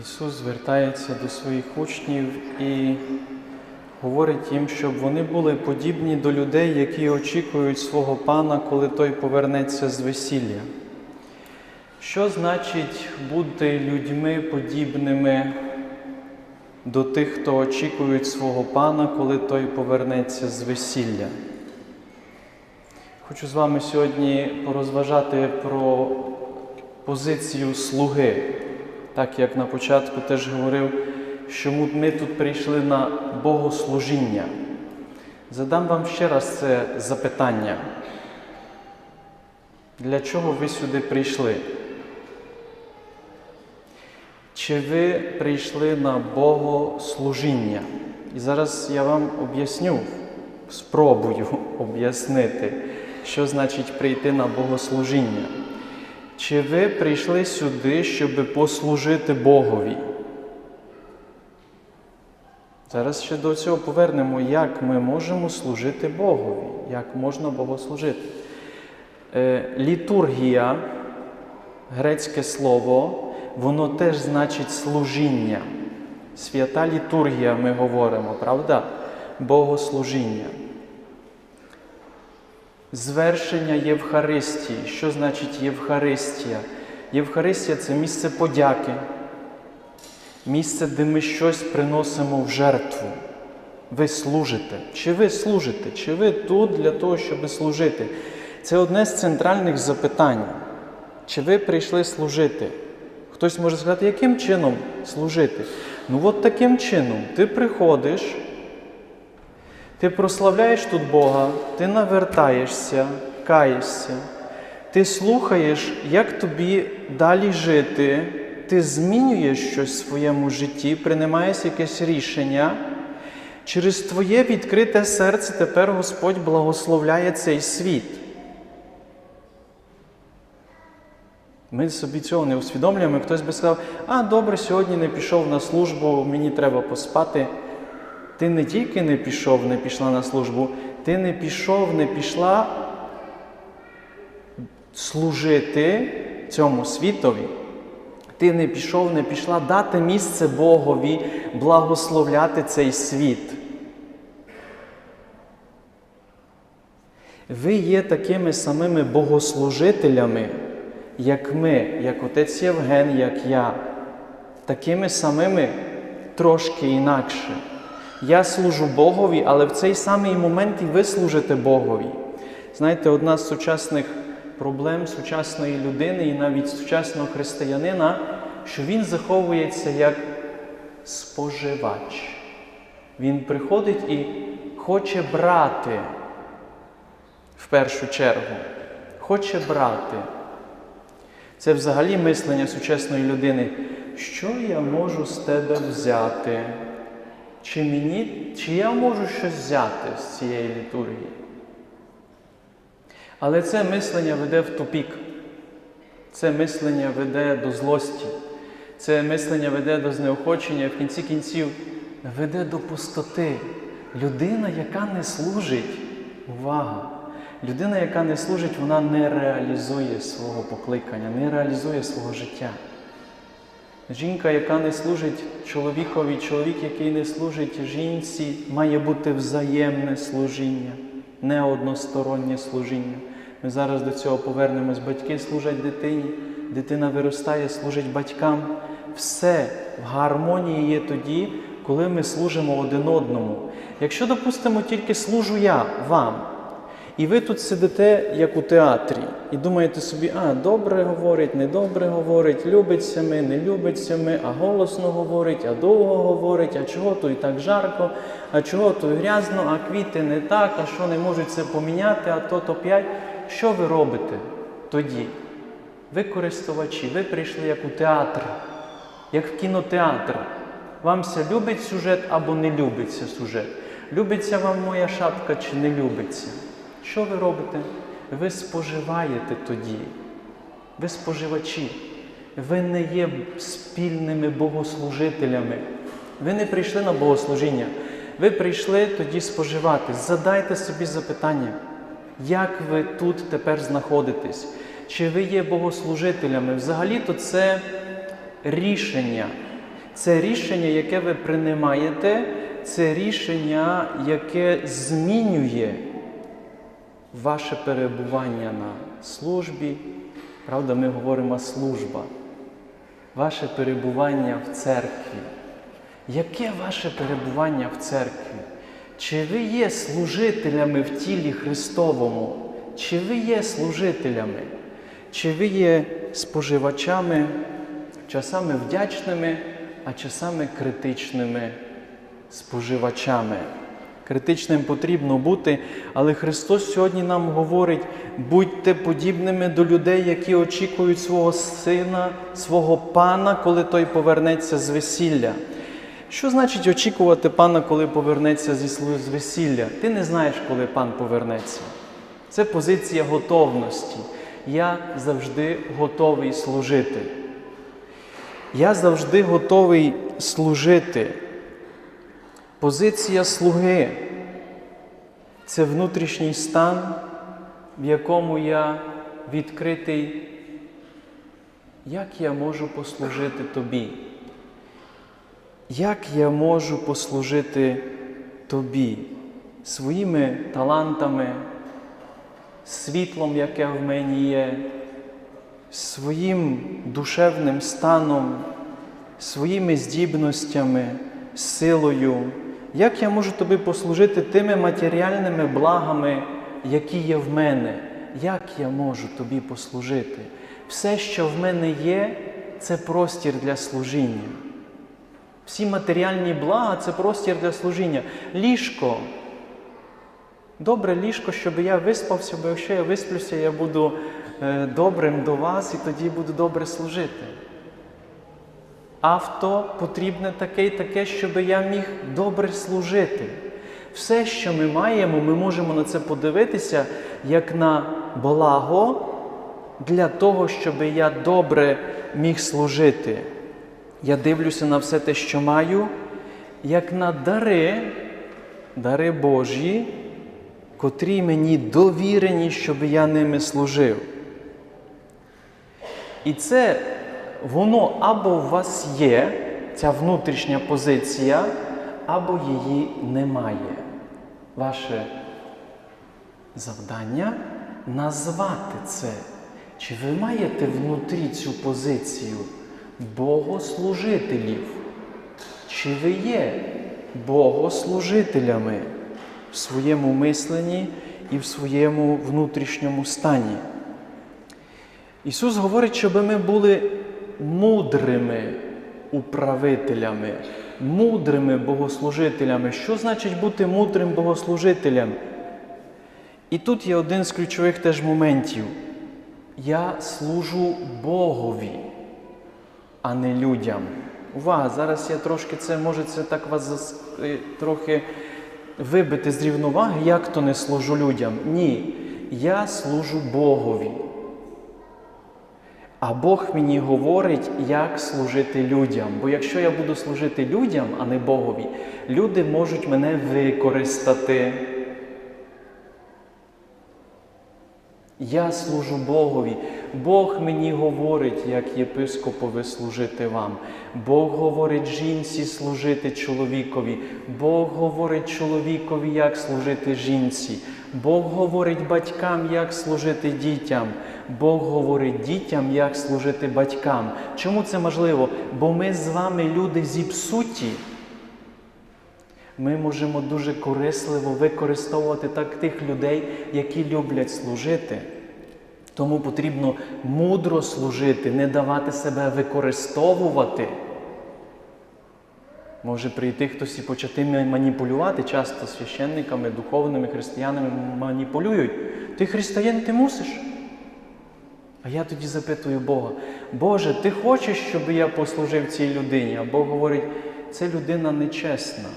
Ісус звертається до своїх учнів і говорить їм, щоб вони були подібні до людей, які очікують свого Пана, коли той повернеться з весілля. Що значить бути людьми подібними до тих, хто очікують свого Пана, коли той повернеться з весілля? Хочу з вами сьогодні порозважати про позицію слуги. Так як на початку теж говорив, що ми тут прийшли на богослужіння. Задам вам ще раз це запитання. Для чого ви сюди прийшли? Чи ви прийшли на богослужіння? І зараз я вам об'ясню, спробую об'яснити, що значить прийти на богослужіння. Чи ви прийшли сюди, щоб послужити Богові? Зараз ще до цього повернемо, як ми можемо служити Богові, як можна богослужити. Е, літургія, грецьке слово, воно теж значить служіння. Свята літургія ми говоримо, правда? Богослужіння. Звершення Євхаристії. Що значить Євхаристія? Євхаристія це місце подяки, місце, де ми щось приносимо в жертву. Ви служите. Чи ви служите? Чи ви тут для того, щоб служити? Це одне з центральних запитань. Чи ви прийшли служити? Хтось може сказати, яким чином служити? Ну, от таким чином ти приходиш. Ти прославляєш тут Бога, ти навертаєшся, каєшся, ти слухаєш, як тобі далі жити, ти змінюєш щось в своєму житті, приймаєш якесь рішення. Через твоє відкрите серце тепер Господь благословляє цей світ. Ми собі цього не усвідомлюємо. Хтось би сказав, а добре, сьогодні не пішов на службу, мені треба поспати. Ти не тільки не пішов, не пішла на службу, ти не пішов, не пішла служити цьому світові. Ти не пішов, не пішла дати місце Богові, благословляти цей світ. Ви є такими самими богослужителями, як ми, як отець Євген, як я, такими самими трошки інакше. Я служу Богові, але в цей самий момент і ви служите Богові. Знаєте, одна з сучасних проблем сучасної людини і навіть сучасного християнина, що він заховується як споживач. Він приходить і хоче брати в першу чергу. Хоче брати. Це взагалі мислення сучасної людини. Що я можу з тебе взяти? Чи мені, чи я можу щось взяти з цієї літургії? Але це мислення веде в тупік. Це мислення веде до злості. Це мислення веде до знеохочення, в кінці кінців веде до пустоти. Людина, яка не служить, увага! Людина, яка не служить, вона не реалізує свого покликання, не реалізує свого життя. Жінка, яка не служить чоловікові, чоловік, який не служить жінці, має бути взаємне служіння, не одностороннє служіння. Ми зараз до цього повернемось. Батьки служать дитині, дитина виростає, служить батькам. Все в гармонії є тоді, коли ми служимо один одному. Якщо, допустимо, тільки служу я вам, і ви тут сидите, як у театрі, і думаєте собі, а, добре говорить, недобре говорить, любиться ми, не любиться ми, а голосно говорить, а довго говорить, а чого то і так жарко, а чого то і грязно, а квіти не так, а що не можуть це поміняти, а то то п'ять. Що ви робите тоді? Ви користувачі, ви прийшли як у театр, як в кінотеатр. Вам ся любить сюжет або не любиться сюжет. Любиться вам моя шапка чи не любиться? Що ви робите? Ви споживаєте тоді. Ви споживачі. Ви не є спільними богослужителями. Ви не прийшли на богослужіння. Ви прийшли тоді споживати. Задайте собі запитання, як ви тут тепер знаходитесь? Чи ви є богослужителями? Взагалі-то це рішення Це рішення, яке ви приймаєте, це рішення, яке змінює ваше перебування на службі. Правда, ми говоримо служба, ваше перебування в церкві. Яке ваше перебування в церкві? Чи ви є служителями в тілі Христовому? Чи ви є служителями? Чи ви є споживачами, часами вдячними, а часами критичними споживачами? Критичним потрібно бути, але Христос сьогодні нам говорить: будьте подібними до людей, які очікують свого сина, свого пана, коли той повернеться з весілля. Що значить очікувати пана, коли повернеться зі з весілля? Ти не знаєш, коли пан повернеться. Це позиція готовності. Я завжди готовий служити. Я завжди готовий служити. Позиція слуги це внутрішній стан, в якому я відкритий. Як я можу послужити тобі? Як я можу послужити тобі своїми талантами, світлом, яке в мені є, своїм душевним станом, своїми здібностями, силою? Як я можу тобі послужити тими матеріальними благами, які є в мене? Як я можу тобі послужити? Все, що в мене є, це простір для служіння. Всі матеріальні блага це простір для служіння. Ліжко. Добре ліжко, щоб я виспався, бо якщо я висплюся, я буду е, добрим до вас і тоді буду добре служити. Авто потрібне таке і таке, щоб я міг добре служити. Все, що ми маємо, ми можемо на це подивитися як на благо для того, щоб я добре міг служити. Я дивлюся на все те, що маю, як на дари, дари Божі, котрі мені довірені, щоб я ними служив. І це воно або у вас є, ця внутрішня позиція, або її немає. Ваше завдання назвати це. Чи ви маєте внутрі цю позицію богослужителів? Чи ви є богослужителями в своєму мисленні і в своєму внутрішньому стані? Ісус говорить, щоб ми були мудрими управителями, мудрими богослужителями. Що значить бути мудрим богослужителем? І тут є один з ключових теж моментів. Я служу Богові, а не людям. Увага! Зараз я трошки це може це так вас зас- е, трохи вибити з рівноваги, як то не служу людям. Ні, я служу Богові. А Бог мені говорить, як служити людям. Бо якщо я буду служити людям, а не Богові, люди можуть мене використати. Я служу Богові. Бог мені говорить, як єпископові служити вам. Бог говорить жінці служити чоловікові. Бог говорить чоловікові, як служити жінці. Бог говорить батькам, як служити дітям. Бог говорить дітям, як служити батькам. Чому це можливо? Бо ми з вами люди зіпсуті. Ми можемо дуже корисливо використовувати так тих людей, які люблять служити. Тому потрібно мудро служити, не давати себе використовувати. Може прийти хтось і почати маніпулювати, часто священниками, духовними християнами маніпулюють. Ти християн, ти мусиш. А я тоді запитую Бога, Боже, ти хочеш, щоб я послужив цій людині? А Бог говорить, це людина нечесна,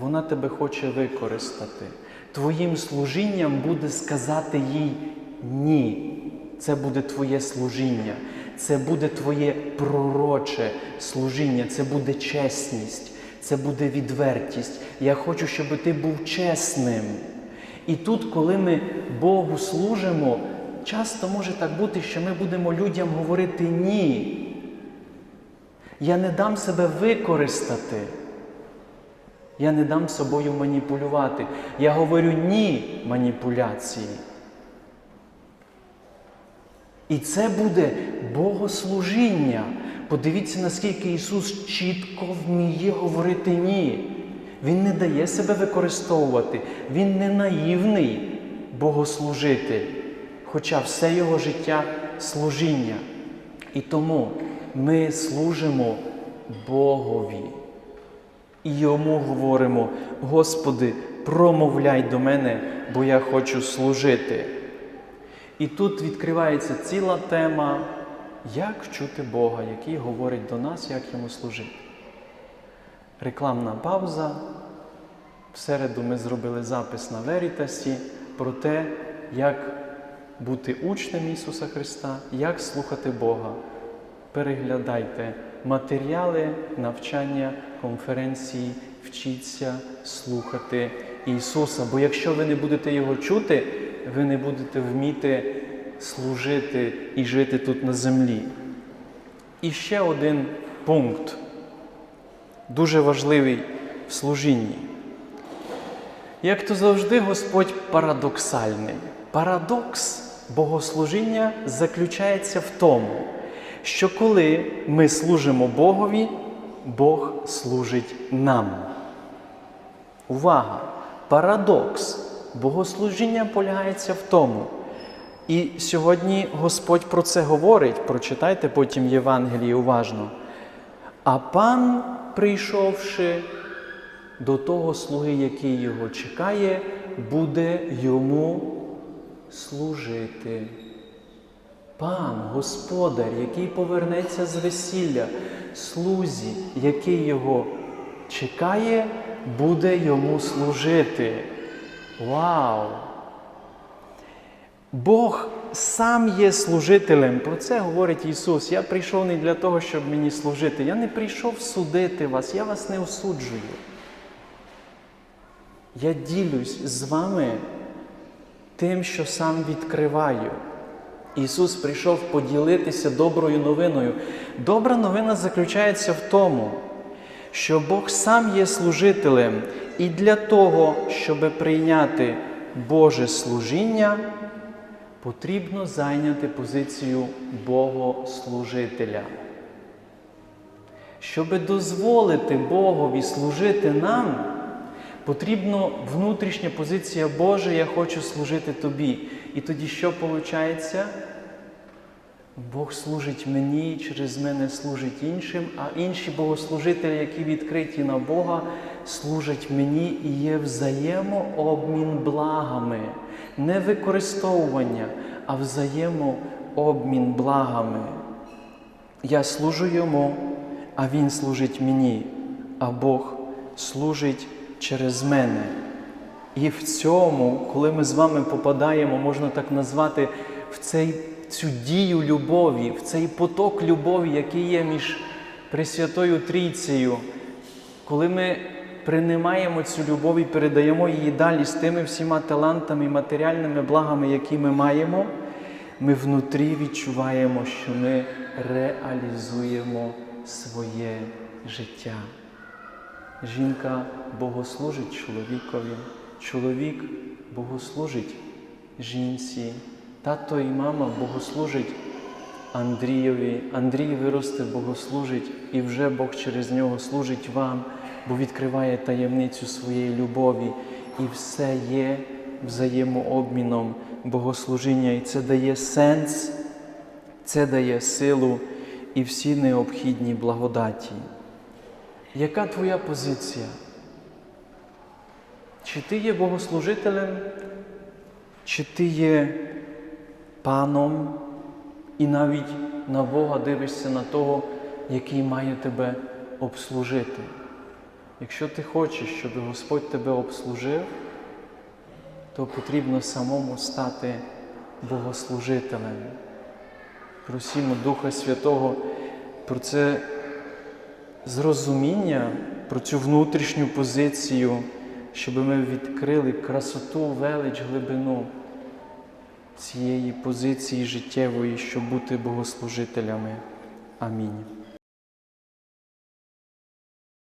вона тебе хоче використати. Твоїм служінням буде сказати їй ні. Це буде твоє служіння, це буде твоє пророче служіння, це буде чесність, це буде відвертість. Я хочу, щоб ти був чесним. І тут, коли ми Богу служимо, часто може так бути, що ми будемо людям говорити ні. Я не дам себе використати. Я не дам собою маніпулювати. Я говорю ні маніпуляції. І це буде богослужіння. Подивіться, наскільки Ісус чітко вміє говорити ні. Він не дає себе використовувати, Він не наївний богослужитель, хоча все його життя служіння. І тому ми служимо Богові. І йому говоримо: Господи, промовляй до мене, бо я хочу служити. І тут відкривається ціла тема, як чути Бога, який говорить до нас, як йому служити. Рекламна пауза. В середу ми зробили запис на Верітасі про те, як бути учнем Ісуса Христа, як слухати Бога. Переглядайте матеріали, навчання, конференції, вчіться слухати Ісуса. Бо якщо ви не будете Його чути, ви не будете вміти служити і жити тут на землі. І ще один пункт, дуже важливий в служінні. Як то завжди, Господь парадоксальний. Парадокс богослужіння заключається в тому, що коли ми служимо Богові, Бог служить нам. Увага! Парадокс богослужіння полягається в тому. І сьогодні Господь про це говорить. Прочитайте потім Євангеліє уважно. А пан, прийшовши до того слуги, який його чекає, буде йому служити. Пан, Господар, який повернеться з весілля, слузі, який його чекає, буде йому служити. Вау! Бог сам є служителем. Про це говорить Ісус. Я прийшов не для того, щоб мені служити. Я не прийшов судити вас, я вас не осуджую. Я ділюсь з вами тим, що сам відкриваю. Ісус прийшов поділитися доброю новиною. Добра новина заключається в тому, що Бог сам є служителем, і для того, щоб прийняти Боже служіння, потрібно зайняти позицію Богослужителя. Щоби дозволити Богові служити нам, потрібна внутрішня позиція Божа, я хочу служити тобі. І тоді що виходить? Бог служить мені, через мене служить іншим, а інші богослужителі, які відкриті на Бога, служать мені і є взаємообмін благами, не використовування, а взаємообмін благами. Я служу йому, а Він служить мені, а Бог служить через мене. І в цьому, коли ми з вами попадаємо, можна так назвати, в цей, цю дію любові, в цей поток любові, який є між Пресвятою Трійцею, коли ми приймаємо цю любов і передаємо її далі з тими всіма талантами і матеріальними благами, які ми маємо, ми внутрі відчуваємо, що ми реалізуємо своє життя. Жінка богослужить чоловікові, чоловік богослужить жінці, тато і мама богослужить Андрієві, Андрій виросте, богослужить, і вже Бог через нього служить вам, бо відкриває таємницю своєї любові, і все є взаємообміном богослужіння. І це дає сенс, це дає силу і всі необхідні благодаті. Яка твоя позиція? Чи ти є богослужителем, чи ти є паном і навіть на Бога дивишся на того, який має тебе обслужити? Якщо ти хочеш, щоб Господь тебе обслужив, то потрібно самому стати богослужителем. Просімо Духа Святого про це зрозуміння, про цю внутрішню позицію, щоб ми відкрили красоту, велич, глибину цієї позиції життєвої, щоб бути богослужителями. Амінь.